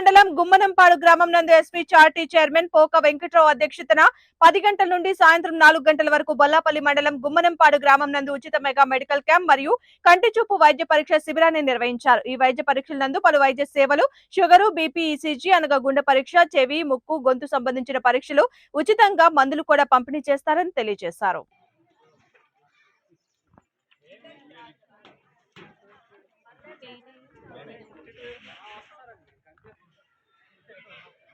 మండలం గుమ్మనంపాడు గ్రామం నందు ఎస్పీ చార్టీ చైర్మన్ పోక వెంకట్రావు అధ్యక్షతన పది గంటల నుండి సాయంత్రం నాలుగు గంటల వరకు బొల్లాపల్లి మండలం గుమ్మనంపాడు గ్రామం నందు ఉచిత మెగా మెడికల్ క్యాంప్ మరియు కంటి చూపు వైద్య పరీక్ష శిబిరాన్ని నిర్వహించారు. ఈ వైద్య పరీక్షల నందు పలు వైద్య సేవలు షుగరు బీపీ ఈసీజీ అనగా గుండె పరీక్ష చెవి ముక్కు గొంతు సంబంధించిన పరీక్షలు ఉచితంగా మందులు కూడా పంపిణీ చేస్తారని తెలియజేశారు.